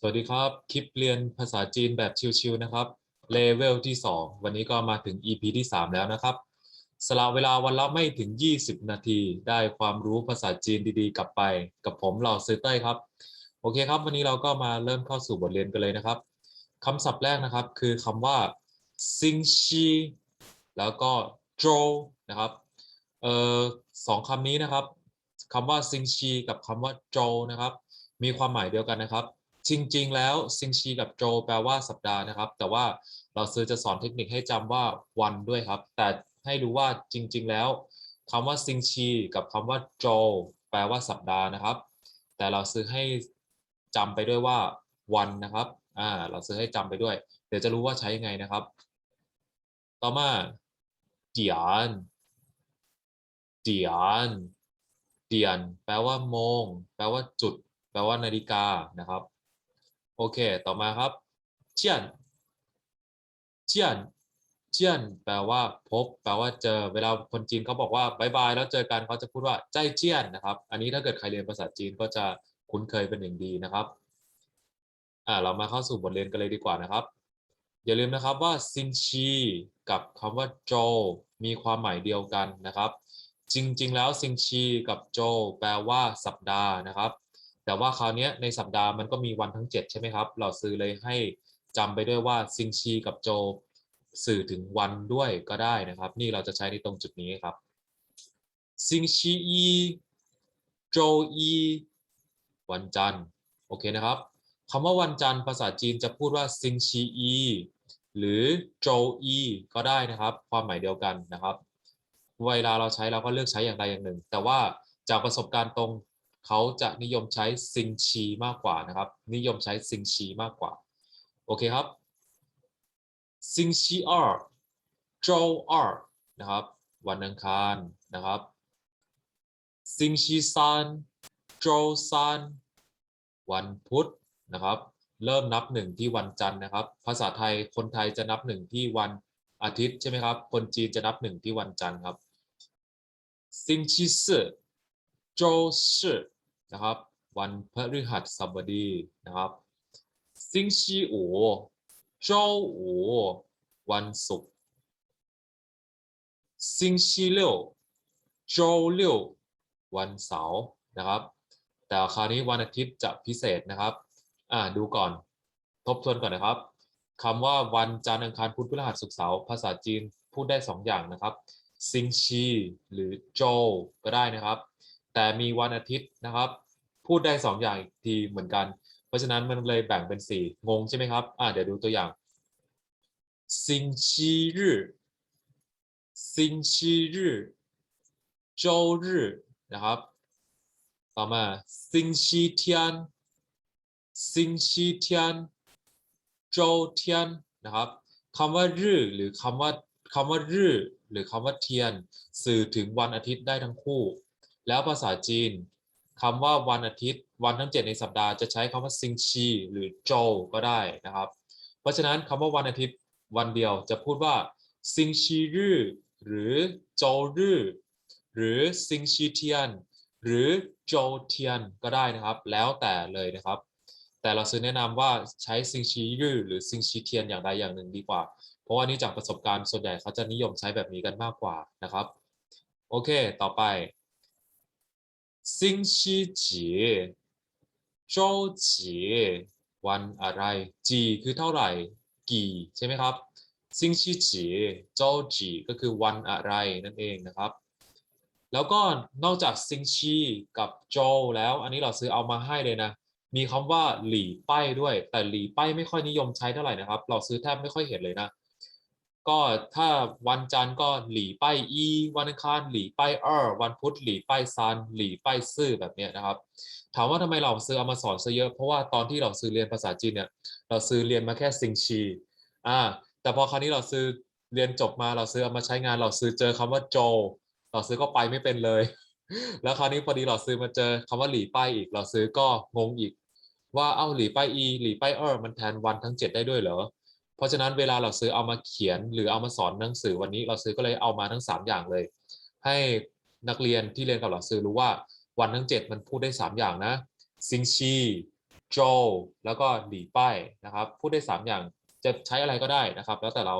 สวัสดีครับ คลิปเรียนภาษาจีนแบบชิวๆนะครับ เลเวลที่ 2 วันนี้ก็มาถึง EP ที่ 3 แล้วนะครับ สละเวลาวันละไม่ถึง 20 นาที ได้ความรู้ภาษาจีนดีๆ กลับไป กับผมเหล่าซื้อเต้ยครับ โอเคครับ วันนี้เราก็มาเริ่มเข้าสู่บทเรียนกันเลยนะครับคำศัพท์แรกนะครับ คือคำว่าซิงชีแล้วก็โจนะครับ เอ่อสองคำนี้นะครับคำว่าซิงชีกับคำว่าโจนะครับ มีความหมายเดียวกันนะครับ จริง ๆ แล้วซิงชีกับโจแปลว่าสัปดาห์นะครับ แต่ว่าเราซื้อจะสอนเทคนิคให้จำว่าวันด้วยครับ แต่ให้รู้ว่าจริง ๆ แล้วคำว่าซิงชีกับคำว่าโจแปลว่าสัปดาห์นะครับ แต่เราซื้อให้จำไปด้วยว่าวันนะครับอ่าเราซื้อให้จำไปด้วย เดี๋ยวจะรู้ว่าใช้ยังไงนะครับ ต่อมาเดียนเดียนเดียน แปลว่าโมง แปลว่าจุด แปลว่านาฬิกานะครับ โอเค ต่อมาครับ เจียน เจียน เจียน แปลว่าพบ แปลว่าเจอ เวลาคนจีนเขาบอกว่าบายบายแล้วเจอกันเขาจะพูดว่าใจเจียนนะครับ อันนี้ถ้าเกิดใครเรียนภาษาจีนก็จะคุ้นเคยเป็นอย่างดีนะครับ อ่า เรามาเข้าสู่บทเรียนกันเลยดีกว่านะครับ อย่าลืมนะครับว่าซินชีกับคำว่าโจมีความหมายเดียวกันนะครับ จริง ๆ แล้วซิงชีกับโจแปลว่าสัปดาห์นะครับ แต่ว่าคราวนี้ในสัปดาห์มันก็มีวันทั้ง 7 ใช่ไหมครับ เราซื้อเลยให้จำไปด้วยว่าซิงชีกับโจสื่อถึงวันด้วยก็ได้นะครับ นี่เราจะใช้ในตรงจุดนี้ครับซิงชีอีโจอีวันจันทร์โอเคนะครับคำว่าวันจันทร์ภาษาจีนจะพูดว่าซิงชีอีหรือโจอีก็ได้นะครับ ความหมายเดียวกันนะครับ เวลาเราใช้เราก็เลือกใช้อย่างใดอย่างหนึ่ง แต่ว่าจากประสบการณ์ตรง เขาจะนิยมใช้ซิงชีมากกว่านะครับ นิยมใช้ซิงชีมากกว่า โอเคครับซิงชีอร์โจอร์นะครับ วันอังคารนะครับซิงชีซันโจซันวันพุธนะครับ เริ่มนับหนึ่งที่วันจันทร์นะครับ ภาษาไทยคนไทยจะนับหนึ่งที่วันอาทิตย์ใช่ไหมครับ คนจีนจะนับหนึ่งที่วันจันทร์ครับซิงชีซืโจซื นะครับ วันพฤหัสบดีนะครับซิงชีโอโจโอวันศุกร์ซิงชีเลี่วโจเลี่ววันเสาร์นะครับ แต่คราวนี้วันอาทิตย์จะพิเศษนะครับ อ่าดูก่อน ทบทวนก่อนนะครับคำว่าวันจันทร์อังคารพุธพฤหัสศุกร์เสาร์ภาษาจีนพูดได้ 2 อย่างนะครับซิงชีหรือโจก็ได้นะครับ แต่มีวันอาทิตย์นะครับ พูดได้ 2ออย่างทีเหมือนกัน เพราะฉะนั้นมันเลยแบ่งเป็น 4 งงใช่ไหมครับ อ่าเดี๋ยวดูตัวอย่างซิงชีรึซิงชีรึโจรึนะครับต่อมาซิงชีเทียนซิงชีเทียนโจเทียนนะครับคำว่ารึหรือคำว่าคำว่ารึหรือคำว่าเทียน สื่อถึงวันอาทิตย์ได้ทั้งคู่ แล้วภาษาจีนคำว่าวันอาทิตย์ วันทั้ง 7 ในสัปดาห์จะใช้คำว่าซิงชีหรือโจก็ได้นะครับ เพราะฉะนั้นคำว่าวันอาทิตย์วันเดียวจะพูดว่าซิงชีรื่หรือโจรื่หรือซิงชีเทียน หรือโจเทียนก็ได้นะครับ แล้วแต่เลยนะครับ แต่เราซื้อแนะนำว่าใช้ซิงชีรื่หรือซิงชีเทียนอย่างใดอย่างหนึ่งดีกว่า เพราะว่านี่จากประสบการณ์ส่วนใหญ่เขาจะนิยมใช้แบบนี้กันมากกว่านะครับ โอเค ต่อไป ซิงชีจีโจจีวันอะไร จีคือเท่าไหร่ กี่ใช่ไหมครับ ซิงชีจีโจจีก็คือวันอะไรนั่นเองนะครับ แล้วก็นอกจากซิงชีกับโจแล้ว อันนี้เราซื้อเอามาให้เลยนะ มีคำว่าหลี่ป้ายด้วย แต่หลี่ป้ายไม่ค่อยนิยมใช้เท่าไหร่นะครับ เราซื้อแทบไม่ค่อยเห็นเลยนะ ก็ถ้าวันจันทร์ก็หลี่ป้ายอีวันอังคารหลี่ป้ายเออวันพุธหลี่ป้ายซานหลี่ป้ายซื่อแบบนี้นะครับ ถามว่าทำไมเราซื้อเอามาสอนซะเยอะเพราะว่าตอนที่เราซื้อเรียนภาษาจีนเนี่ยเราซื้อเรียนมาแค่ซิงชีอ่าแต่พอคราวนี้เราซื้อเรียนจบมาเราซื้อเอามาใช้งานเราซื้อเจอคำว่าโจเราซื้อก็ไปไม่เป็นเลย แล้วคราวนี้พอดีเราซื้อมาเจอคำว่าหลี่ป้ายอีกเราซื้อก็งงอีก ว่าเอ้าหลี่ป้ายอีหลี่ป้ายเออมันแทนวันทั้ง 7 ได้ด้วยเหรอ เพราะฉะนั้นเวลาเราซื้อเอามาเขียน หรือเอามาสอนหนังสือวันนี้เราซื้อก็เลยเอามาทั้ง 3 อย่างเลย ให้นักเรียนที่เรียนกับเราซื้อรู้ว่าวันทั้ง 7 มันพูดได้ 3 อย่างนะซิงชีโจแล้วก็หลีป้ายนะครับพูดได้สามอย่างจะใช้อะไรก็ได้นะครับ แล้วแต่เรา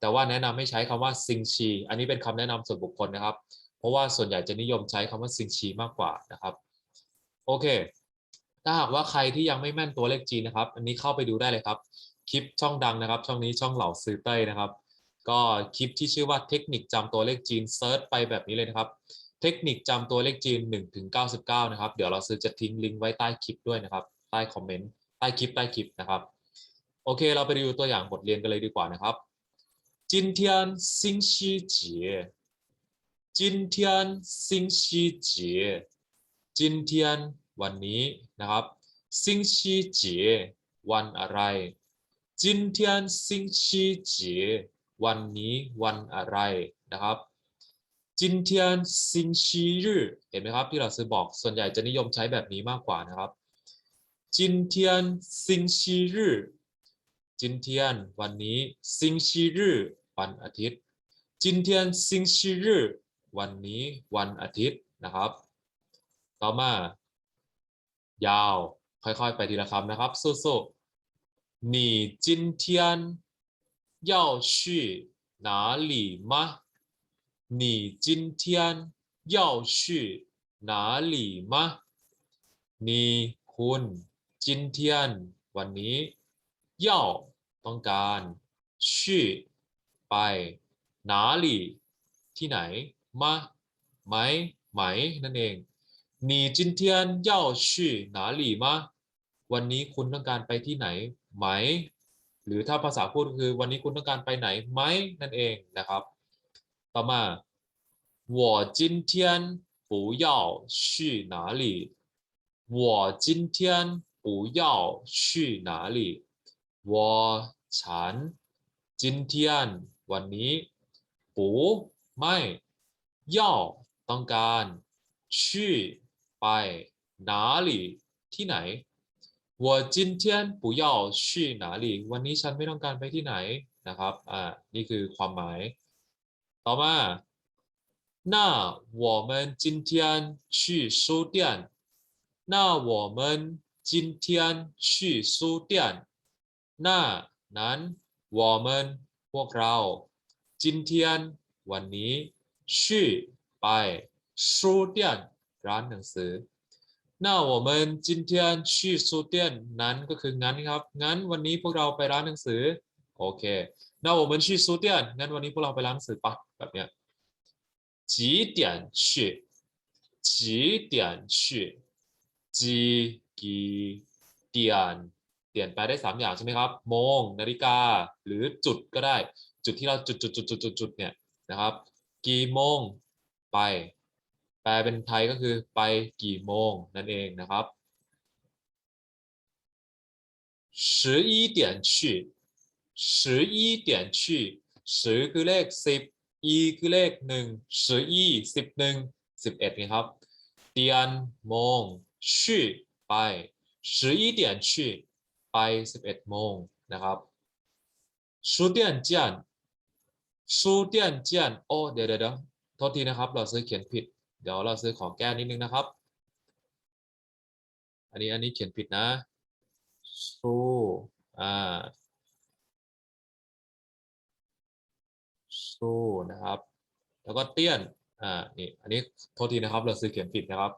แต่ว่าแนะนำให้ใช้คำว่าซิงชีอันนี้เป็นคำแนะนำส่วนบุคคลนะครับ เพราะว่าส่วนใหญ่จะนิยมใช้คำว่าซิงชีมากกว่านะครับโอเคถ้าหากว่าใครที่ยังไม่แม่นตัวเลขจีนนะครับ อันนี้เข้าไปดูได้เลยครับ คลิปช่องดังนะครับ ช่องนี้ช่องเหล่าซื้อเต้นะครับ ก็คลิปที่ชื่อว่าเทคนิคจำตัวเลขจีนเซิร์ชไปแบบนี้เลยนะครับ เทคนิคจำตัวเลขจีน1ถึง99 นะครับ เดี๋ยวเราซื้อจะทิ้งลิงก์ไว้ใต้คลิปด้วยนะครับ ใต้คอมเมนต์ใต้คลิปใต้คลิปนะครับ โอเค เราไปดูตัวอย่างบทเรียนกันเลยดีกว่านะครับจินเทียนซิงชีวันนี้นะครับซิงวันอะไร จินเทีวันนี้วันอะไรนะครับจินเทิงชีเห็นไหมครับที่เราซื้อบอกส่วนใหญ่จะนิยมใช้แบบนี้มากกว่านะครับจินเทียวันนี้ซิงอวันอาทิตย์จินเทีวันนี้วันอาทิตย์นะครับ ต่อมายาวค่อยๆ ไปทีละคำนะครับสู้ๆ 你今天要去哪里吗你今天要去哪里吗你คุณจินเทียนวันนี้เย่าต้องการชื่อไปหนาหลีที่ไหนมาไหมไหมนั่นเอง你今天要去哪里吗วันนี้คุณต้องการไปที่ไหน ไหม หรือถ้าภาษาพูดคือวันนี้คุณต้องการไปไหนไหมนั่นเองนะครับ ต่อมา我今天不要去哪里我今天不要去哪里我ฉัน今天วันนี้ปูไม่要ต้องการ去ไป哪里ที่ไหน 我今天不要去哪里วันนี้ฉันไม่ต้องการไปที่ไหนนะครับอ่านี่คือความหมาย ต่อมา那我们今天去书店那我们今天去书店那นั้น我们พวกเรา今天วันนี้去ไป书店ร้านหนังสือ 那我们今天去书店นั้นก็คืองั้นครับ งั้นวันนี้พวกเราไปร้านหนังสือ โอเค那我们去书店งั้นวันนี้พวกเราไปร้านหนังสือปะแบบเนี้ย几点去几点去几กี่เตียนเปลี่ยนไปได้สามอย่างใช่ไหมครับ โมง นาฬิกา หรือจุดก็ได้ จุดที่เราจุดจุดจุดจุดจุดจุดเนี่ยนะครับ กี่โมง ไป แป แปลเป็นไทยก็คือไปกี่โมงนั่นเองนะครับสิบอีเดียนชื่สิบอีดียนชื่สิบคือเลขสิบอีคือเลขหนึ่งสิบอีสิบหนึ่งสิบเอ็ดนะครับเดียนโมงชื่อไปสิบอีเดียนชื่อไปสิบเอ็ดโมงนะครับสูเดียนเจียนสูเดียนเจียนโอ้เดี๋ยวเดี๋ยวโทษทีนะครับ เราซื้อเขียนผิด เดี๋ยวเราซื้อขอแก้นิดนึงนะครับ อันนี้อันนี้เขียนผิดนะสู้อ่าสู้นะครับ แล้วก็เตี้ยนอ่านี่อันนี้โทษทีนะครับ เราซื้อเขียนผิดนะครับ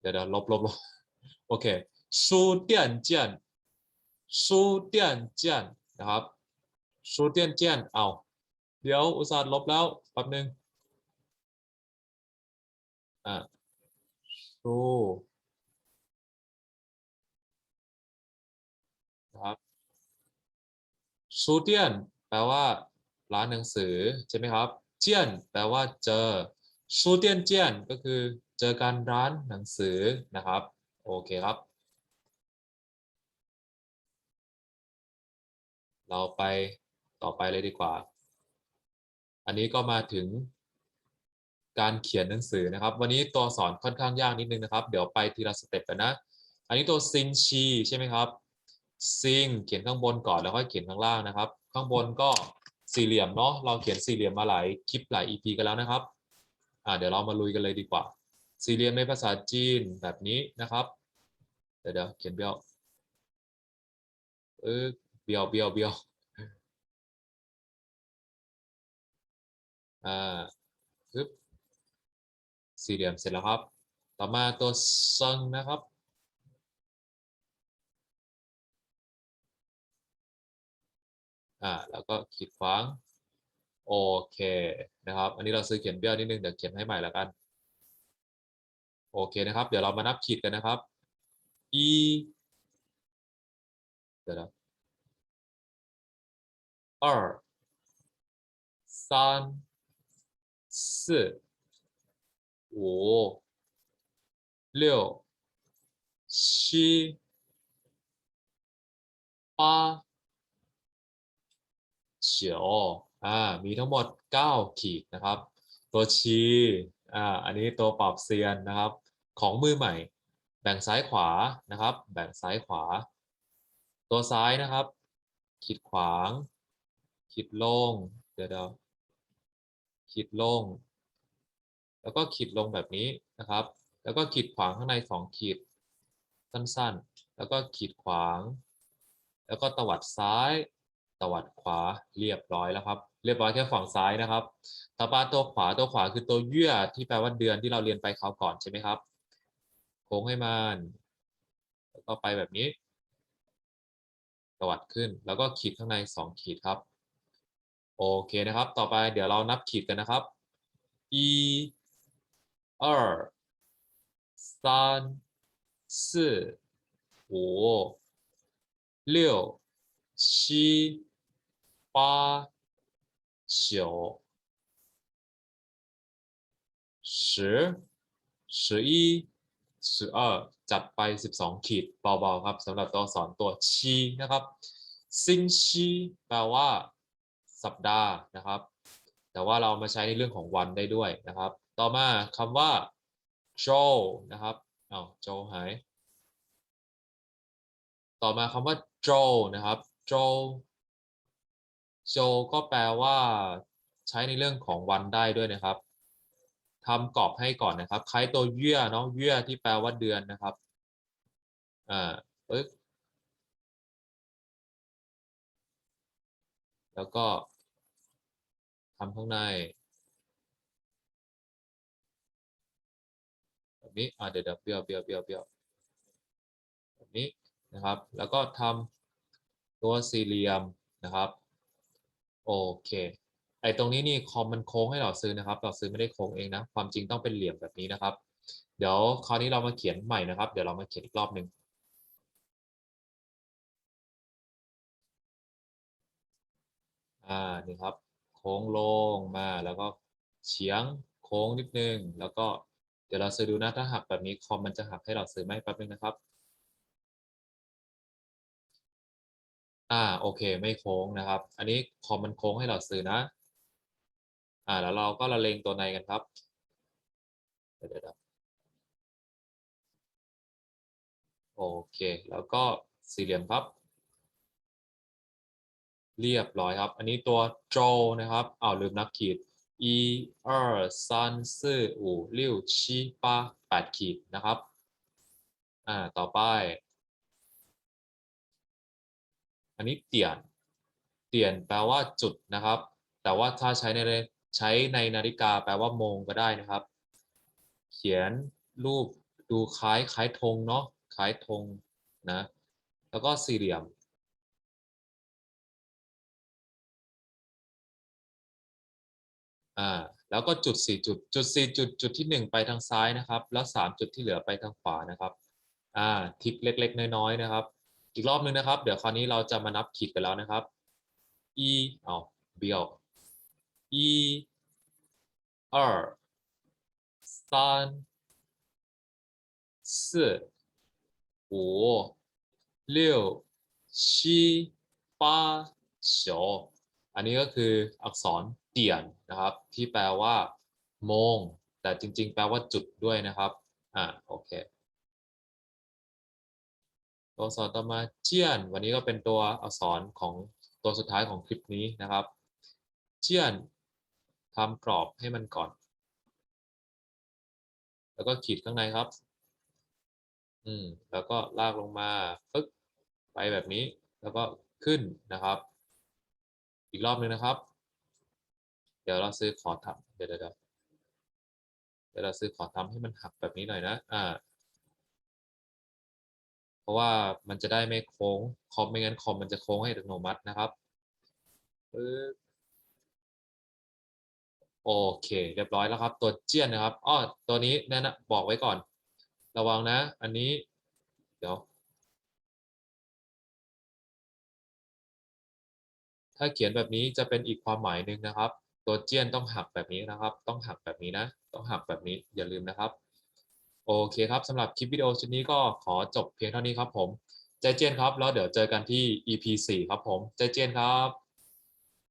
เดี๋ยวเดี๋ยวลบลบลบโอเคสู้เตี้ยนเจียนสู้เตี้ยนเจียนนะครับสู้เตี้ยนเจียนเอาเดี๋ยวอุตส่าห์ลบแล้วแป๊บนึง อ่าสู้ครับสู้เตี้ยนแปลว่า ร้านหนังสือ ใช่ไหมครับ เจียน แปลว่าเจอ书店เจียน ก็คือ เจอกันร้านหนังสือนะครับ โอเคครับ เราไปต่อไปเลยดีกว่า อันนี้ก็มาถึง การเขียนหนังสือนะครับ วันนี้ตัวสอนค่อนข้างยากนิดนึงนะครับ เดี๋ยวไปทีละสเต็ปกันนะ อันนี้ตัวซิงชีใช่ไหมครับซิงเขียนข้างบนก่อนแล้วค่อยเขียนข้างล่างนะครับ ข้างบนก็สี่เหลี่ยมเนาะเราเขียนสี่เหลี่ยมมาหลายคลิปหลาย EP กันแล้วนะครับอ่าเดี๋ยวเรามาลุยกันเลยดีกว่า สี่เหลี่ยมในภาษาจีนแบบนี้นะครับ เดี๋ยวเดี๋ยวเขียนเบี้ยวเออเบี้ยวเบี้ยวเบี้ยวอ่าปึ๊บ สี่เหลี่ยมเสร็จแล้วครับ ต่อมาตัวซังนะครับ อ่า แล้วก็ขีดขวาง โอเคนะครับ อันนี้เราซื้อเขียนเบี้ยวนิดนึง เดี๋ยวเขียนให้ใหม่แล้วกัน โอเคนะครับ เดี๋ยวเรามานับขีดกันนะครับ e เดี๋ยวนะ二三四 五六七八九อ่า มีทั้งหมด 9 ขีดนะครับ ตัวชีอ่า อันนี้ตัวปรับเซียนนะครับ ของมือใหม่ แบ่งซ้ายขวานะครับ แบ่งซ้ายขวา ตัวซ้ายนะครับ ขีดขวาง ขีดลง เดี๋ยวเดี๋ยวขีดลง แล้วก็ขีดลงแบบนี้นะครับ แล้วก็ขีดขวางข้างในสองขีดสั้นๆ แล้วก็ขีดขวาง แล้วก็ตวัดซ้ายตวัดขวาเรียบร้อยแล้วครับ เรียบร้อยแค่ฝั่งซ้ายนะครับต่อมาตัวขวาตัวขวาคือตัวเยื่อที่แปลว่าเดือนที่เราเรียนไปคราวก่อนใช่ไหมครับ โค้งให้มันแล้วก็ไปแบบนี้ตวัดขึ้น แล้วก็ขีดข้างในสองขีดครับ โอเคนะครับ ต่อไปเดี๋ยวเรานับขีดกันนะครับ一二三四五六七八九十十一สิบเออจัดไป 12 ขีดเบาๆครับสำหรับตัวอักษรตัวชีนะครับซิงชีแปลว่า สัปดาห์นะครับ แต่ว่าเรามาใช้ในเรื่องของวันได้ด้วยนะครับ ต่อมาคำว่าโจนะครับอ้าวโจหาย ต่อมาคำว่าโจนะครับโจโจก็แปลว่าใช้ในเรื่องของวันได้ด้วยนะครับทำกรอบให้ก่อนนะครับ คล้ายตัวเยื่อเนาะเยื่อที่แปลว่าเดือนนะครับอ่าปึ๊บแล้วก็ทำข้างใน แบบนี้อ่าเดี๋ยวเดี๋ยวเบี้ยวเบี้ยวเบี้ยวเบี้ยวแบบนี้นะครับ แล้วก็ทำตัวสี่เหลี่ยมนะครับ โอเค ไอ้ตรงนี้นี่คอมมันโค้งให้เราซื้อนะครับ เราซื้อไม่ได้โค้งเองนะ ความจริงต้องเป็นเหลี่ยมแบบนี้นะครับ เดี๋ยวคราวนี้เรามาเขียนใหม่นะครับ เดี๋ยวเรามาเขียนอีกรอบหนึ่งอ่านี่ครับ โค้งลงมาแล้วก็เฉียงโค้งนิดนึง แล้วก็เดี๋ยวเราซื้อดูนะถ้าหักแบบนี้คอมมันจะหักให้เราซื้อไหมแป๊บนึงนะครับ อ่าโอเค ไม่โค้งนะครับ อันนี้คอมมันโค้งให้เราซื้อนะ อ่าแล้วเราก็ละเลงตัวในกันครับเดี๋ยวเดี๋ยวโอเค แล้วก็สี่เหลี่ยมครับ เรียบร้อยครับ อันนี้ตัวโจนะครับอ้าวลืมนับขีด 一二三四五六七八แปดขีดนะครับ อ่า ต่อไป อันนี้เตียน เตียนแปลว่าจุดนะครับ แต่ว่าถ้าใช้ในใช้ในนาฬิกาแปลว่าโมงก็ได้นะครับ เขียนรูปดูคล้ายคล้ายธงเนาะ คล้ายธงนะ แล้วก็สี่เหลี่ยม อ่า แล้วก็จุดสี่จุด จุดสี่จุด จุดที่หนึ่งไปทางซ้ายนะครับ แล้วสามจุดที่เหลือไปทางขวานะครับ อ่า ทิกเล็กๆ น้อยๆ นะครับ อีกรอบนึงนะครับ เดี๋ยวคราวนี้เราจะมานับขีดกันแล้วนะครับ e เอาเบี้ยว e 二三四五六七八九อันนี้ก็คืออักษร เตียนนะครับ ที่แปลว่าโมง แต่จริง ๆ แปลว่าจุดด้วยนะครับอ่าโอเคตัวอักษรต่อมาเจียน วันนี้ก็เป็นตัวอักษรของตัวสุดท้ายของคลิปนี้นะครับเจียนทำกรอบให้มันก่อน แล้วก็ขีดข้างในครับ อืม แล้วก็ลากลงมาปึ๊กไปแบบนี้ แล้วก็ขึ้นนะครับ อีกรอบหนึ่งนะครับ เดี๋ยวเราซื้อขอทำเดี๋ยวเดี๋ยวเดี๋ยวเราซื้อขอทำให้มันหักแบบนี้หน่อยนะ อ่า เพราะว่ามันจะได้ไม่โค้งคอมไม่งั้นคอมมันจะโค้งให้อัตโนมัตินะครับโอเค เรียบร้อยแล้วครับ ตัวเจียนนะครับอ้อตัวนี้แนะนำบอกไว้ก่อน ระวังนะ อันนี้ เดี๋ยว ถ้าเขียนแบบนี้จะเป็นอีกความหมายหนึ่งนะครับ ตัวเจียนต้องหักแบบนี้นะครับ ต้องหักแบบนี้นะ ต้องหักแบบนี้อย่าลืมนะครับ โอเคครับสำหรับคลิปวิดีโอชุดนี้ก็ขอจบเพียงเท่านี้ครับผมใจเจียนครับ แล้วเดี๋ยวเจอกันที่ EP 4 ครับผมใจเจียนครับ